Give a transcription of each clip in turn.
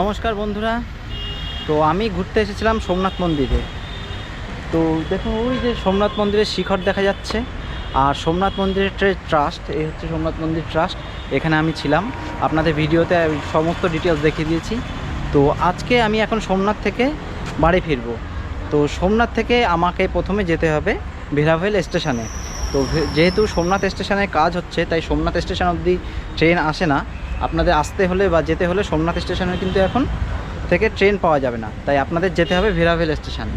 নমস্কার বন্ধুরা। তো আমি ঘুরতে এসেছিলাম সোমনাথ মন্দিরে। তো দেখুন ওই যে সোমনাথ মন্দিরের শিখর দেখা যাচ্ছে। আর সোমনাথ মন্দিরের ট্রে, ট্রাস্ট, এই হচ্ছে সোমনাথ মন্দির ট্রাস্ট, এখানে আমি ছিলাম। আপনাদের ভিডিওতে সমস্ত ডিটেলস দেখিয়ে দিয়েছি। তো আজকে আমি এখন সোমনাথ থেকে বাড়ি ফিরবো। তো সোমনাথ থেকে আমাকে প্রথমে যেতে হবে ভেরাভেল স্টেশনে। তো যেহেতু সোমনাথ স্টেশনে কাজ হচ্ছে, তাই সোমনাথ স্টেশন অবধি ট্রেন আসে না। আপনাদের আসতে হলে বা যেতে হলে সোমনাথ স্টেশনে কিন্তু এখন থেকে ট্রেন পাওয়া যাবে না। তাই আপনাদের যেতে হবে ভেরাভেল স্টেশন।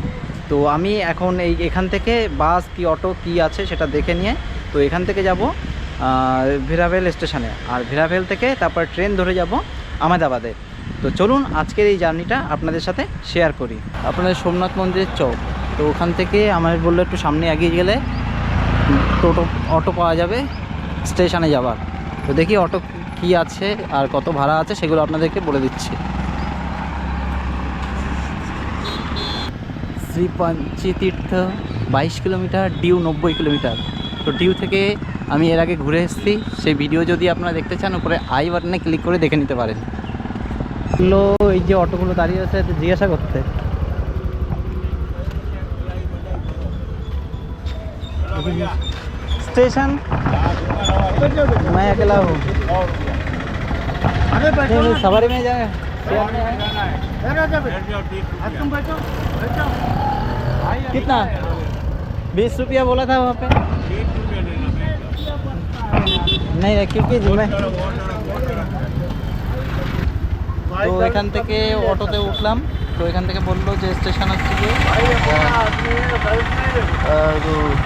তো আমি এখন এই এখান থেকে বাস কি অটো কি আছে সেটা দেখে নিয়ে তো এখান থেকে যাব ভেরাভেল স্টেশনে। আর ভেরাভেল থেকে তারপর ট্রেন ধরে যাব আহমেদাবাদে। তো চলুন আজকের এই জার্নিটা আপনাদের সাথে শেয়ার করি। আপনাদের সোমনাথ মন্দিরের চৌক। তো ওখান থেকে আমার বলল একটু সামনে এগিয়ে গেলে টোটো, অটো পাওয়া যাবে স্টেশনে যাবার। তো দেখি অটো কি আছে আর কত ভাড়া আছে সেগুলো আপনাদেরকে বলে দিচ্ছি শ্রী পঞ্চতীর্থ বাইশ কিলোমিটার ডিউ নব্বই কিলোমিটার তো ডিউ থেকে আমি এর আগে ঘুরে এসেছি সেই ভিডিও যদি আপনারা দেখতে চান উপরে আই বাটনে ক্লিক করে দেখে নিতে পারেন এগুলো এই যে অটোগুলো দাঁড়িয়ে আছে এতে জিজ্ঞাসা করতে स्टेशन मैं अकेला हूँ नहीं, नहीं, सवारी में जाए शेयर में आए। कितना बीस रुपया बोला था वहाँ पे नहीं क्योंकि मैं তো এখান থেকে অটোতে উঠলাম তো এখান থেকে বললো যে স্টেশন হচ্ছে যে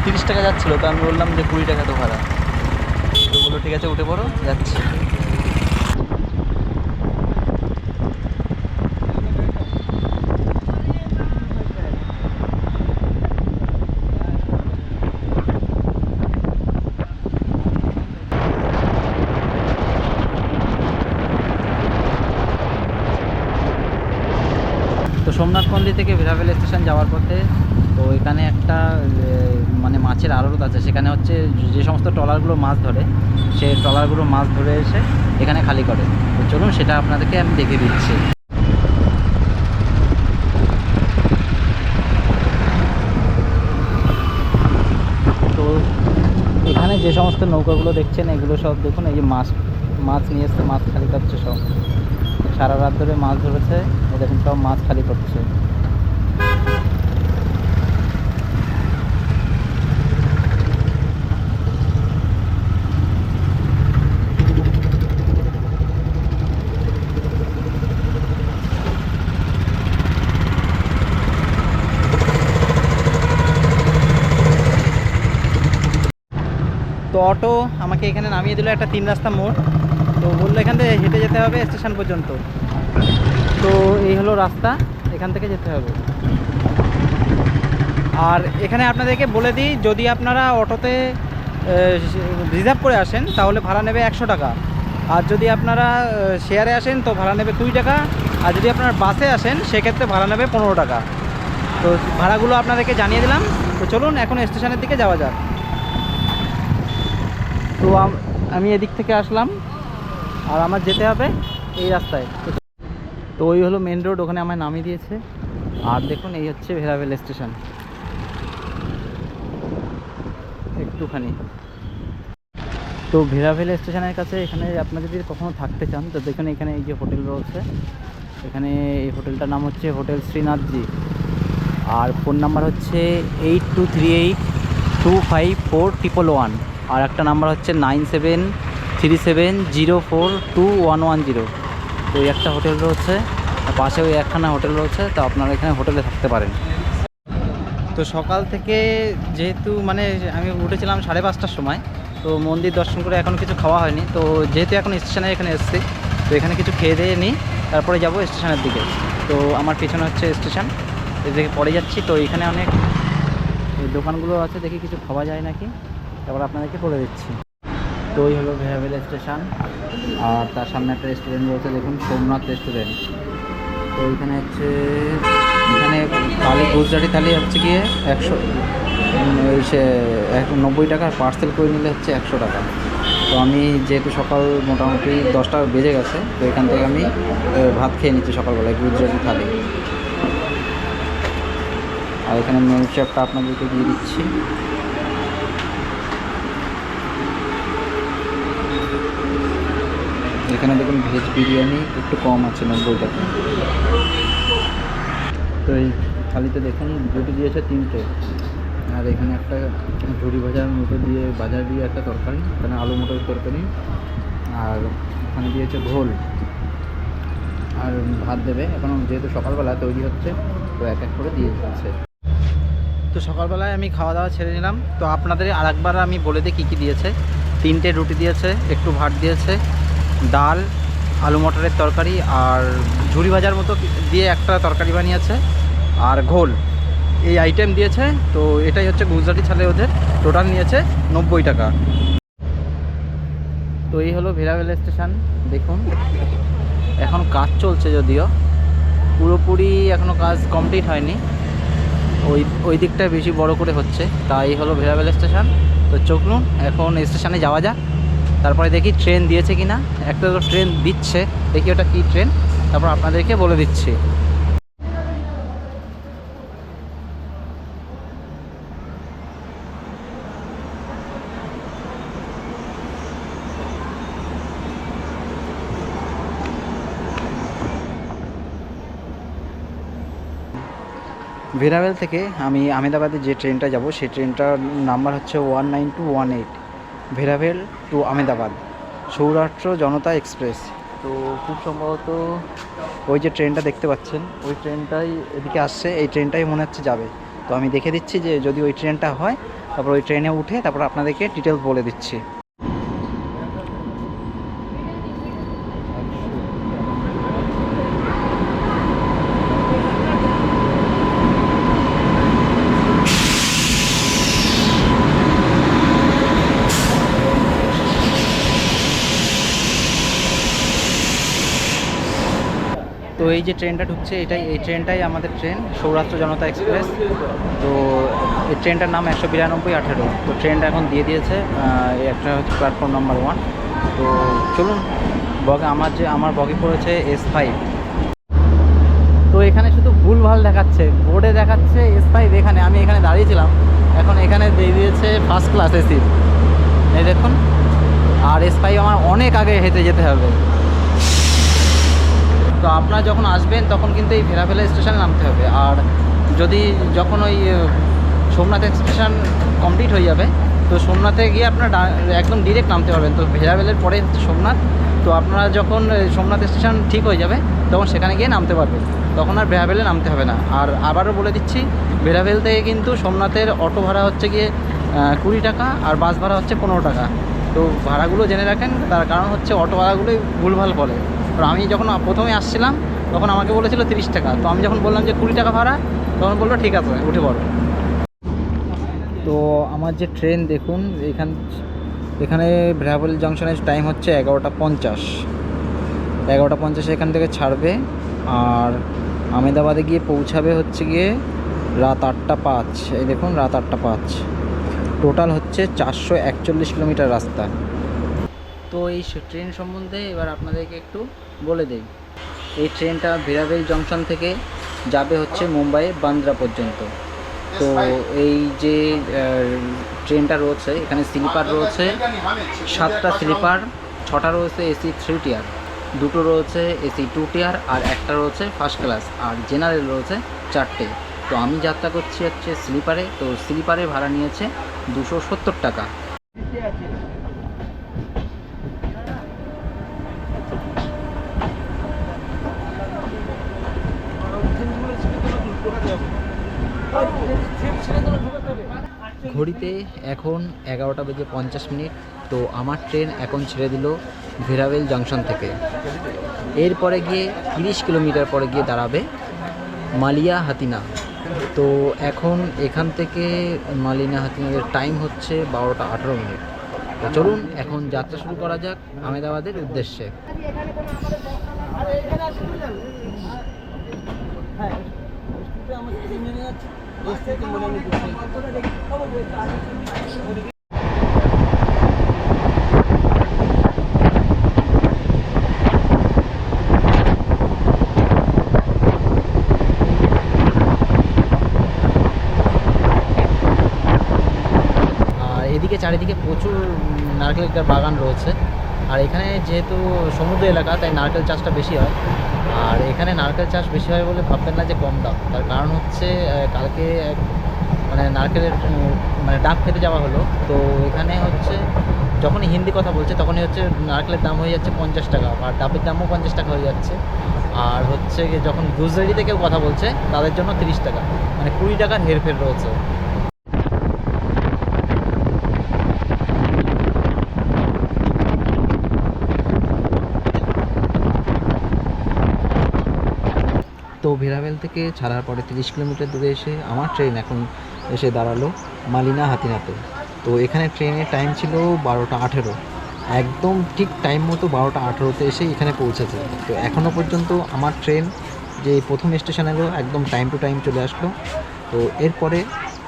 তিরিশ টাকা যাচ্ছিলো তো আমি বললাম যে কুড়ি টাকা তো ভাড়া তো বললো ঠিক আছে উঠে পড়ো যাচ্ছি মন্দির থেকে ভেরাভেল স্টেশন যাওয়ার পথে, তো এখানে একটা মানে মাছের আড়ত আছে। সেখানে হচ্ছে যে সমস্ত ট্রলারগুলো মাছ ধরে, সে ট্রলারগুলো মাছ ধরে এসে এখানে খালি করে। তো চলুন, সেটা আপনাদেরকে আমি দেখে দিচ্ছি। তো এখানে যে সমস্ত নৌকাগুলো দেখছেন, এগুলো সব দেখুন, এই যে মাছ মাছ নিয়ে এসছে, মাছ খালি করছে সব। সারা রাত ধরে মাছ ধরেছে। দেখুন, সব মাছ খালি করছে তো অটো আমাকে এখানে নামিয়ে দিল একটা তিন রাস্তা মোড়। তো বলল এখান থেকে হেঁটে যেতে হবে স্টেশন পর্যন্ত। তো এই হলো রাস্তা, এখান থেকে যেতে হবে। আর এখানে আপনাদেরকে বলে দিই, যদি আপনারা অটোতে রিজার্ভ করে আসেন, তাহলে ভাড়া নেবে একশো টাকা। আর যদি আপনারা শেয়ারে আসেন, তো ভাড়া নেবে কুড়ি টাকা। আর যদি আপনারা বাসে আসেন, সেক্ষেত্রে ভাড়া নেবে পনেরো টাকা। তো ভাড়াগুলো আপনাদেরকে জানিয়ে দিলাম। তো চলুন, এখন স্টেশনের দিকে যাওয়া যাক। তো আমি এদিক থেকে আসলাম। আর আমার যেতে হবে এই রাস্তায়। তো- তো ওই হলো মেন রোড ওখানে আমায় নামিয়ে দিয়েছে। আর দেখুন, এই হচ্ছে ভেরাভেল স্টেশন একটুখানি। তো ভেরাভেল স্টেশনের কাছে এখানে আপনারা যদি কখনো থাকতে চান, তো দেখুন এখানে এই যে হোটেল রয়েছে। এখানে এই হোটেলটার নাম হচ্ছে হোটেল শ্রীনাথজি আর ফোন নাম্বার হচ্ছে eight two three eight two five four triple one আর একটা নাম্বার হচ্ছে nine seven three seven zero four two one one zero তো একটা হোটেল রয়েছে পাশে ওই একখানা হোটেল রয়েছে, তো আপনারা এখানে হোটেলে থাকতে পারেন। তো সকাল থেকে যেহেতু মানে আমি উঠেছিলাম সাড়ে পাঁচটার সময়, তো মন্দির দর্শন করে এখন কিছু খাওয়া হয়নি, তো যেহেতু এখন স্টেশনে এখানে এসেছি, তো এখানে কিছু খেয়ে দিয়ে নিই, তারপরে যাব স্টেশনের দিকে। তো আমার পিছনে হচ্ছে স্টেশন, এদিকে পরে যাচ্ছি, তো এখানে অনেক দোকানগুলো আছে, দেখি কিছু খাওয়া যায় নাকি, তারপর আপনাদেরকে বলে দিচ্ছি। তো ওই হলো ভেরাভেল স্টেশন আর তার সামনে একটা রেস্টুরেন্ট রয়েছে, দেখুন, সোমনাথ রেস্টুরেন্ট তো এখানে হচ্ছে, এখানে থালি গুজরাটি থালি হচ্ছে গিয়ে একশো ওই সে নব্বই টাকা পার্সেল করে নিলে হচ্ছে একশো টাকা। তো আমি যেহেতু সকাল মোটামুটি দশটা বেজে গেছে, তো এখান থেকে আমি ভাত খেয়ে নিচ্ছি সকালবেলায়, গুজরাটি থালি। আর এখানে মেন আপনাদেরকে দিয়ে দিচ্ছি। এখানে দেখুন ভেজ বিরিয়ানি একটু কম আছে, নব্বই তো এই থালিতে দেখুন রুটি দিয়েছে তিনটে। আর এখানে একটা ঝুড়ি ভাজার মতো দিয়ে, বাজার দিয়ে একটা তরকারি, এখানে আলু মটর তরকারি। আর ওখানে দিয়েছে ঘোল। আর ভাত দেবে, এখন যেহেতু সকালবেলা তৈরি হচ্ছে, তো এক এক করে দিয়ে যাচ্ছে তো সকালবেলায় আমি খাওয়া দাওয়া ছেড়ে নিলাম। তো আপনাদের আরেকবার আমি বলে দিই কী কী দিয়েছে। তিনটে রুটি দিয়েছে, একটু ভাত দিয়েছে ডাল, আলু মটরের তরকারি আর ঝুড়ি ভাজার মতো দিয়ে একটা তরকারি বানিয়েছে আর ঘোল। এই আইটেম দিয়েছে, তো এটাই হচ্ছে গুজরাটি ছালে ওদের। টোটাল নিয়েছে নব্বই টাকা। তো এই হলো ভেরাভেল স্টেশন, দেখুন। এখন কাজ চলছে যদিও। পুরোপুরি এখনও কাজ কমপ্লিট হয়নি। ওই ওই দিকটা বেশি বড় করে হচ্ছে। তাই হলো ভেরাভেল স্টেশন। তো চলুন এখন স্টেশনে যাওয়া যাক। তারপরে দেখি ট্রেন দিয়েছে কি না একটা তো ট্রেন দিচ্ছে, দেখি ওটা কী ট্রেন তারপর আপনাদেরকে বলে দিচ্ছি। ভেরাভেল থেকে আমি আহমেদাবাদে যে ট্রেনটা যাব, সেই ট্রেনটার নাম্বার হচ্ছে one nine two one eight Veraval to Ahmedabad, Saurashtra Janata express. তো খুব সম্ভবত ওই যে ট্রেনটা দেখতে পাচ্ছেন, ওই ট্রেনটাই এদিকে আসছে, এই ট্রেনটাই মনে হচ্ছে যাবে। তো আমি দেখে দিচ্ছি যে যদি ওই ট্রেনটা হয়, তারপর ওই ট্রেনে উঠে তারপর আপনাদেরকে ডিটেলস বলে দিচ্ছি। এই যে ট্রেনটা ঢুকছে, এটাই এই ট্রেনটাই আমাদের ট্রেন, সৌরাষ্ট্র জনতা এক্সপ্রেস। তো এই ট্রেনটার নাম একশো বিরানব্বই আঠেরো। তো ট্রেনটা এখন দিয়ে দিয়েছে একটা হচ্ছে প্ল্যাটফর্ম নাম্বার ওয়ান তো চলুন, বগে আমার যে আমার বগে পড়েছে এস ফাইভ তো এখানে শুধু ভুলভাল দেখাচ্ছে, বোর্ডে দেখাচ্ছে এস ফাইভ এখানে। আমি এখানে দাঁড়িয়েছিলাম এখন এখানে দিয়ে দিয়েছে ফার্স্ট ক্লাস এসি এই দেখুন, আর এস ফাইভ আমার অনেক আগে হেঁটে যেতে হবে। তো আপনারা যখন আসবেন, তখন কিন্তু এই ভেরাভেলা স্টেশনে নামতে হবে। আর যদি যখন ওই সোমনাথ স্টেশন কমপ্লিট হয়ে যাবে, তো সোমনাথে গিয়ে আপনারা একদম ডিরেক্ট নামতে পারবেন। তো ভেরাভেলের পরে সোমনাথ। তো আপনারা যখন সোমনাথ স্টেশন ঠিক হয়ে যাবে, তখন সেখানে গিয়ে নামতে পারবেন। তখন আর ভেরাভেলে নামতে হবে না। আর আবারও বলে দিচ্ছি ভেরাভেল থেকে কিন্তু সোমনাথের অটো ভাড়া হচ্ছে গিয়ে কুড়ি টাকা আর বাস ভাড়া হচ্ছে পনেরো টাকা। তো ভাড়াগুলো জেনে রাখেন, তার কারণ হচ্ছে অটো ভাড়াগুলোই ভুলভাল বলে। আর আমি যখন প্রথমে আসছিলাম, তখন আমাকে বলেছিল তিরিশ টাকা। তো আমি যখন বললাম যে কুড়ি টাকা ভাড়া, তখন বলল, ঠিক আছে, উঠে পড়ো। তো আমার যে ট্রেন, দেখুন, এখান, এখানে ভ্রাভেল জংশনের টাইম হচ্ছে এগারোটা পঞ্চাশ। এগারোটা পঞ্চাশে এখান থেকে ছাড়বে, আর আমেদাবাদে গিয়ে পৌঁছাবে হচ্ছে গিয়ে রাত আটটা পাঁচ। এই দেখুন, রাত আটটা পাঁচ। টোটাল হচ্ছে চারশো একচল্লিশ কিলোমিটার রাস্তা। তো এই ট্রেন সম্বন্ধে এবার আপনাদেরকে একটু বলে দেই। এই ট্রেনটা ভেরাভেল জংশন থেকে যাবে হচ্ছে মুম্বাই বান্দ্রা পর্যন্ত। তো এই যে ট্রেনটা রয়েছে, এখানে স্লিপার রয়েছে, সাতটা স্লিপার, ছটা রয়েছে এসি থ্রি টিয়ার দুটো রয়েছে এসি টু টিয়ার আর একটা রয়েছে ফার্স্ট ক্লাস আর জেনারেল রয়েছে চারটে। তো আমি যাত্রা করছি হচ্ছে স্লিপারে, তো স্লিপারে ভাড়া নিয়েছে দুশো সত্তর টাকা। ঘড়িতে এখন এগারোটা বেজে পঞ্চাশ মিনিট, তো আমার ট্রেন এখন ছেড়ে দিল ভেরাভেল জংশন থেকে। এরপরে গিয়ে তিরিশ কিলোমিটার পরে গিয়ে দাঁড়াবে মালিয়া হাতিনা। তো এখন এখান থেকে মালিনা হাতিনাদের টাইম হচ্ছে বারোটা আঠারো মিনিট। তো চলুন, এখন যাত্রা শুরু করা যাক আহমেদাবাদের উদ্দেশ্যে। এদিকে চারিদিকে প্রচুর নারকেলের বাগান রয়েছে। আর এখানে যেহেতু সমুদ্র এলাকা, তাই নারকেল চাষটা বেশি হয়। আর এখানে নারকেল চাষ বেশি হয় বলে ভাববেন না যে কম দাম। তার কারণ হচ্ছে কালকে মানে নারকেলের মানে ডাব খেতে যাওয়া হলো। তো এখানে হচ্ছে, যখনই হিন্দি কথা বলছে, তখনই হচ্ছে নারকেলের দাম হয়ে যাচ্ছে পঞ্চাশ টাকা আর ডাবের দামও পঞ্চাশ টাকা হয়ে যাচ্ছে। আর হচ্ছে যখন গুজরাটিতে কেউ কথা বলছে, তাদের জন্য তিরিশ টাকা। মানে কুড়ি টাকার হেরফের রয়েছে তো ভেরাভেল থেকে ছাড়ার পরে তিরিশ কিলোমিটার দূরে এসে আমার ট্রেন এখন এসে দাঁড়াল মালিনা হাতিনাতে তো এখানে ট্রেনের টাইম ছিল বারোটা আঠেরো। একদম ঠিক টাইম মতো বারোটা আঠেরোতে এসে এখানে পৌঁছেছে। তো এখনও পর্যন্ত আমার ট্রেন যে প্রথম স্টেশন এলো একদম টাইম টু টাইম চলে আসলো। তো এরপরে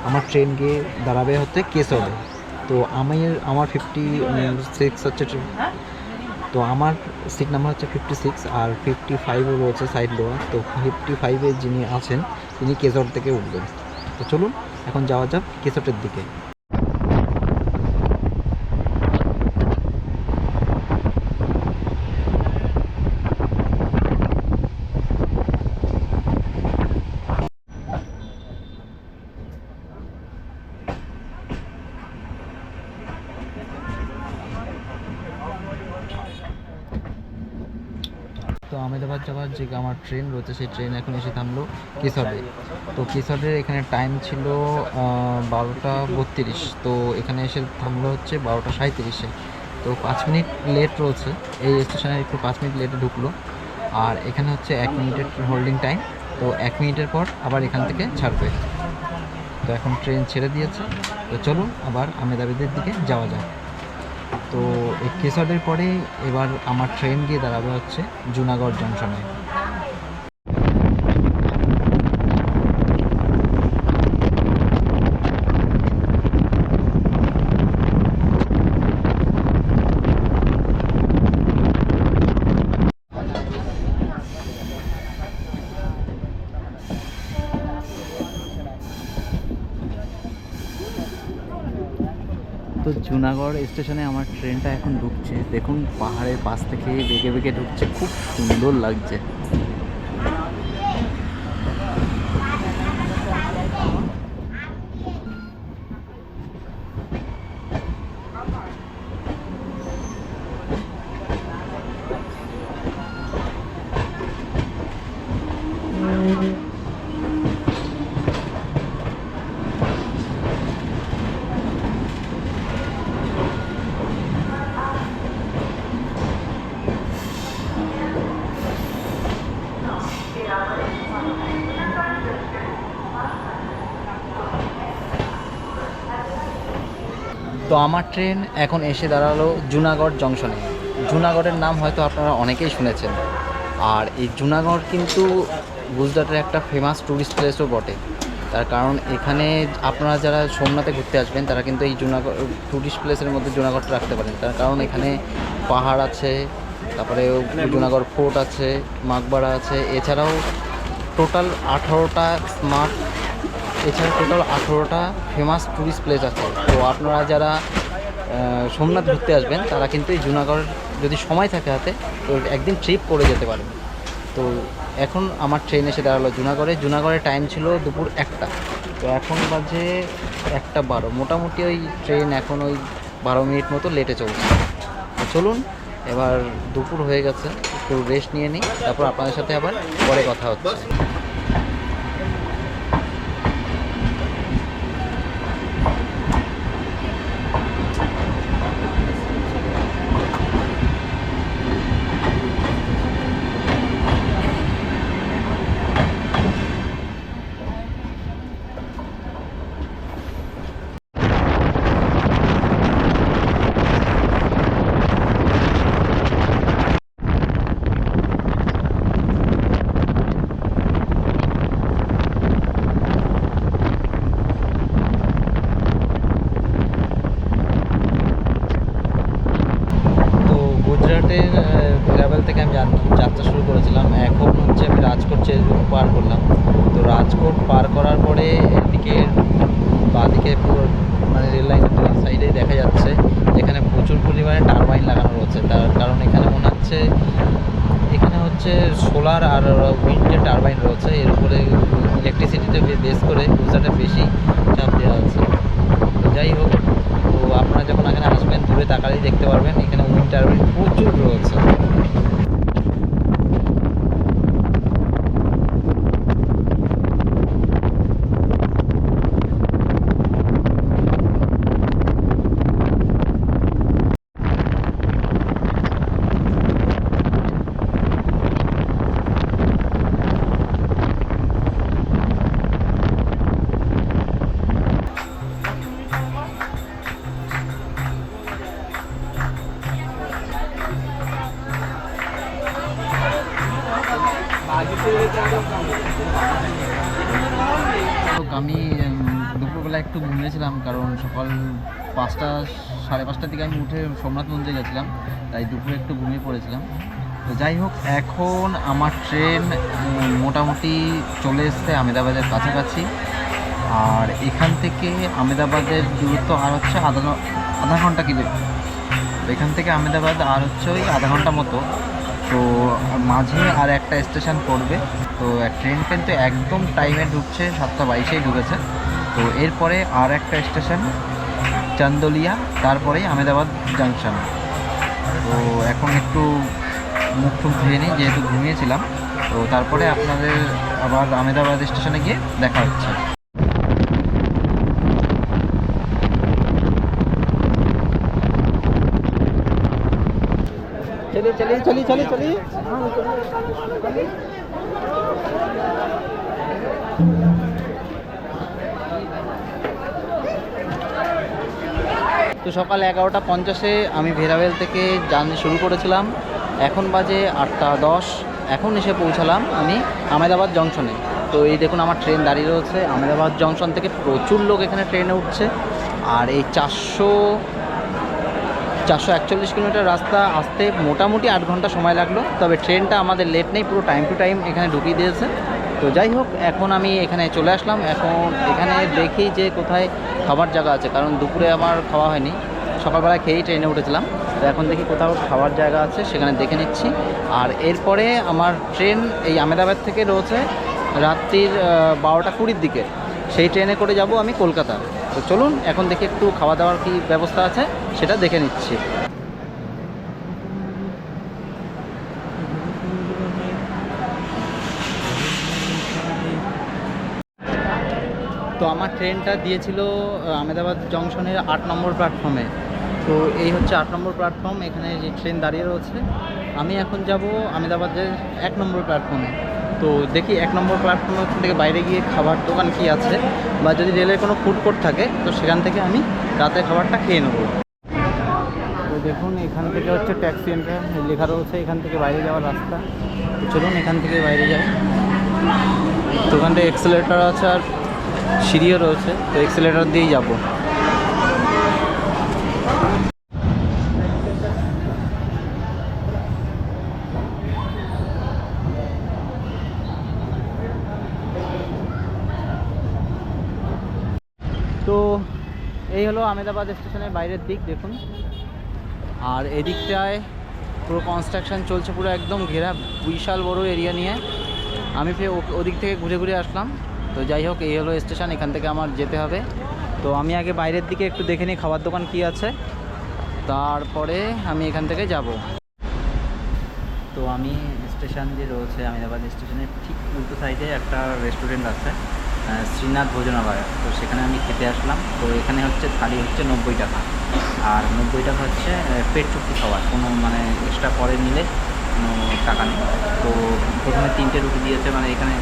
আমার ট্রেন গিয়ে দাঁড়াবে হচ্ছে কেশবে। তো আমি, আমার ফিফটি সিক্স হচ্ছে তো আমার সিট নাম্বার হচ্ছে ফিফটি সিক্স আর ফিফটি ফাইভও রয়েছে সাইড দেওয়া তো ফিফটি ফাইভে যিনি আছেন, তিনি কেজর থেকে উঠবেন। তো চলুন, এখন যাওয়া যাক কেশটের দিকে তো আহমেদাবাদ যাওয়ার যে আমার ট্রেন রয়েছে, সেই ট্রেন এখন এসে থামলো কিশোরে। তো কিশোরের এখানে টাইম ছিল বারোটা বত্রিশ। তো এখানে এসে থামলো হচ্ছে বারোটা সাঁত্রিশে তো পাঁচ মিনিট লেট রয়েছে। এই স্টেশনে একটু পাঁচ মিনিট লেটে ঢুকলো। আর এখানে হচ্ছে এক মিনিটের হোল্ডিং টাইম তো এক মিনিটের পর আবার এখান থেকে ছাড়বে। তো এখন ট্রেন ছেড়ে দিয়েছে। তো চলুন আবার আহমেদাবাদের দিকে যাওয়া যাক। তো এই পরে এবার আমার ট্রেন গিয়ে দাঁড়াবে হচ্ছে জুনাগড় জংশনে তো জুনাগড় স্টেশনে আমার ট্রেনটা এখন ঢুকছে। দেখুন, পাহাড়ের পাশ থেকে বেগে বেগে ঢুকছে। খুব সুন্দর লাগছে। তো আমার ট্রেন এখন এসে দাঁড়াল জুনাগড় জংশনে। জুনাগড়ের নাম হয়তো আপনারা অনেকেই শুনেছেন। আর এই জুনাগড় কিন্তু গুজরাটের একটা ফেমাস ট্যুরিস্ট প্লেসও বটে। তার কারণ এখানে আপনারা যারা সোমনাথে ঘুরতে আসবেন, তারা কিন্তু এই জুনাগড় ট্যুরিস্ট প্লেসের মধ্যে জুনাগড়টা রাখতে পারেন। তার কারণ এখানে পাহাড় আছে, তারপরে জুনাগড় ফোর্ট আছে মাকবাড়া আছে। এছাড়াও টোটাল আঠারোটা স্মার্ট এছাড়া টোটাল আঠেরোটা ফেমাস ট্যুরিস্ট প্লেস আছে। তো আপনারা যারা সোমনাথ ঘুরতে আসবেন, তারা কিন্তু এই জুনাগড় যদি সময় থাকে হাতে, তো একদিন ট্রিপ করে যেতে পারেন তো এখন আমার ট্রেন এসে দাঁড়াল জুনাগড়ে। জুনাগড়ের টাইম ছিল দুপুর একটা। তো এখন বাজে একটা বারো। মোটামুটি ওই ট্রেন এখন ওই বারো মিনিট মতো লেটে চলছে। চলুন, এবার দুপুর হয়ে গেছে। একটু রেস্ট নিয়ে নিই। তারপর আপনাদের সাথে আবার পরে কথা হচ্ছে তো গুজরাটের ভেরাবেল থেকে আমি যাত- যাত্রা শুরু করেছিলাম। এখন হচ্ছে আমি রাজকোট পার করলাম। তো রাজকোট পার করার পরে এদিকে বাঁদিকে পুরো মানে রেল লাইনের দুই সাইডেই দেখা যাচ্ছে এখানে প্রচুর পরিমাণে টারবাইন লাগানো রয়েছে। তার কারণ এখানে মনে হচ্ছে, এখানে হচ্ছে সোলার আর উইন্ডের টারবাইন রয়েছে, এর উপরে ইলেকট্রিসিটিতে বেস করে গুজরাটে বেশি চাপ দেওয়া আছে যাই হোক যখন এখানে আসবেন দূরে তাকালেই দেখতে পারবেন এখানে উইন্ড টারবাইন প্রচুর রয়েছে। পাঁচটা, সাড়ে পাঁচটার দিকে আমি উঠে সোমনাথ মন্দিরে গেছিলাম, তাই দুপুরে একটু ঘুমিয়ে পড়েছিলাম। তো যাই হোক, এখন আমার ট্রেন মোটামুটি চলে এসছে আমেদাবাদের কাছাকাছি। আর এখান থেকে আমেদাবাদের দূরত্ব আর হচ্ছে আধা আধা ঘণ্টা কিলো এখান থেকে আমেদাবাদ আর হচ্ছে ওই আধা ঘণ্টা মতো। তো মাঝে আর একটা স্টেশন পড়বে। তো ট্রেন ট্রেন তো একদম টাইমে ঢুকছে, সাতটা বাইশেই ঢুকেছে। তো এরপরে আর একটা স্টেশন চান্দলিয়া তারপরেই আমেদাবাদ জাংশন তো এখন একটু মুখ টুক ধুয়ে নিই যেহেতু ঘুমিয়েছিলাম তো তারপরে আপনাদের আবার আমেদাবাদ স্টেশনে গিয়ে দেখা হচ্ছে चलिए चलिए चलिए चलिए चलिए তো সকাল এগারোটা পঞ্চাশে আমি ভেরাভেল থেকে জার্নি শুরু করেছিলাম। এখন বাজে আটটা দশ। এখন এসে পৌঁছালাম আমি আমেদাবাদ জংশনে। তো এই দেখুন আমার ট্রেন দাঁড়িয়ে রয়েছে। আমেদাবাদ জংশন থেকে প্রচুর লোক এখানে ট্রেনে উঠছে। আর এই চারশো চারশো একচল্লিশ কিলোমিটার রাস্তা আসতে মোটামুটি আট ঘণ্টা সময় লাগল। তবে ট্রেনটা আমাদের লেট নেই, পুরো টাইম টু টাইম এখানে ঢুকিয়ে দিয়েছে। তো যাই হোক, এখন আমি এখানে চলে আসলাম। এখন এখানে দেখি যে কোথায় খাবার জায়গা আছে, কারণ দুপুরে আমার খাওয়া হয়নি। সকালবেলা খেয়েই ট্রেনে উঠেছিলাম। তো এখন দেখি কোথাও খাওয়ার জায়গা আছে, সেখানে দেখে নিচ্ছি। আর এরপরে আমার ট্রেন এই আমেদাবাদ থেকে রয়েছে রাত্রির বারোটা কুড়ির দিকে। সেই ট্রেনে করে যাব আমি কলকাতা। তো চলুন, এখন দেখি একটু খাওয়া দাওয়ার কী ব্যবস্থা আছে, সেটা দেখে নিচ্ছি। তো আমার ট্রেনটা দিয়েছিল আহ, আমেদাবাদ জংশনের আট নম্বর প্ল্যাটফর্মে। তো এই হচ্ছে আট নম্বর প্ল্যাটফর্ম এখানে যে ট্রেন দাঁড়িয়ে রয়েছে। আমি এখন যাব আমেদাবাদের এক নম্বর প্ল্যাটফর্মে। তো দেখি এক নম্বর প্ল্যাটফর্মে ওখান থেকে বাইরে গিয়ে খাবার দোকান কি আছে বা যদি রেলের কোনো ফুড কোর্ট থাকে তো সেখান থেকে আমি রাতে খাবারটা খেয়ে নেব। তো দেখুন এখান থেকে হচ্ছে ট্যাক্সি এন্টার লেখা রয়েছে এখান থেকে বাইরে যাওয়ার রাস্তা। চলুন এখান থেকে বাইরে যাই। তো ওখান থেকে এক্সেলেটার আছে আর সিঁড়িও রয়েছে, তো এক্সেলেটার দিয়েই যাব। তো এই হলো আমেদাবাদ স্টেশনের বাইরের দিক, দেখুন। আর এদিকটায় পুরো কনস্ট্রাকশন চলছে, পুরো একদম ঘেরা, বিশাল বড় এরিয়া নিয়ে। আমি ফের ওদিক থেকে ঘুরে ঘুরে আসলাম। তো যাই হোক, এই হলো স্টেশন এখান থেকে আমার যেতে হবে। তো আমি আগে বাইরের দিকে একটু দেখে নিই খাবার দোকান কি আছে। তারপরে আমি এখান থেকে যাব। তো আমি স্টেশন যে রয়েছে আমেদাবাদ স্টেশনের ঠিক উল্টো সাইডে একটা রেস্টুরেন্ট আছে শ্রীনাথ ভোজনালয়। তো সেখানে আমি খেতে আসলাম। তো এখানে হচ্ছে থালি হচ্ছে নব্বই টাকা। আর নব্বই টাকা হচ্ছে পেট চুক্তি খাওয়ার। কোনো মানে এক্সট্রা পরে নিলে কোনো টাকা নেই। তো প্রথমে তিনটে রুটি দিয়েছে মানে এখানে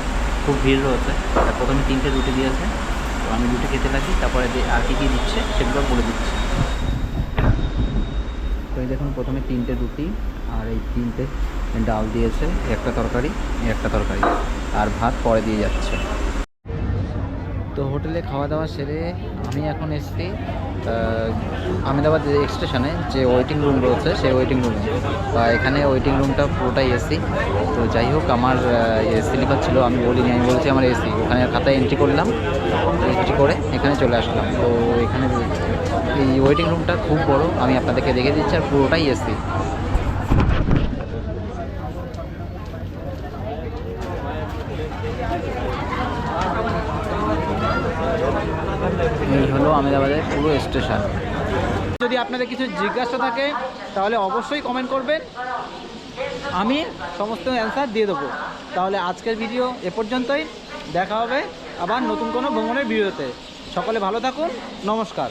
খুব ভিড় রয়েছে। তা প্রথমে তিনটে রুটি দিয়েছে। তো আমি রুটি খেতে লাগি, তারপরে যে আর কী কী দিচ্ছে, সেগুলো বলে দিচ্ছি। তো এই দেখুন, প্রথমে তিনটে রুটি, আর এই তিনটে ডাল দিয়েছে, একটা তরকারি একটা তরকারি, আর ভাত পরে দিয়ে যাচ্ছে। তো হোটেলে খাওয়া দাওয়া সেরে আমি এখন এসেছি আহমেদাবাদ স্টেশনে যে ওয়েটিং রুম রয়েছে সেই ওয়েটিং রুমে বা এখানে ওয়েটিং রুমটা পুরোটাই এসি তো যাই হোক, আমার স্লিপার ছিল, আমি বলিনি আমি বলছি আমার এসি ওখানে খাতায় এন্ট্রি করলাম এন্ট্রি করে এখানে চলে আসলাম। তো এখানে এই ওয়েটিং রুমটা খুব বড়, আমি আপনাদেরকে দেখে দিচ্ছি, আর পুরোটাই এসি এই হলো আহমেদাবাদের পুরো স্টেশন। যদি আপনাদের কিছু জিজ্ঞাসা থাকে, তাহলে অবশ্যই কমেন্ট করবেন। আমি সমস্ত অ্যান্সার দিয়ে দেবো। তাহলে আজকের ভিডিও এ পর্যন্তই। দেখা হবে আবার নতুন কোনো ভ্রমণের ভিডিওতে সকলে ভালো থাকুন। নমস্কার।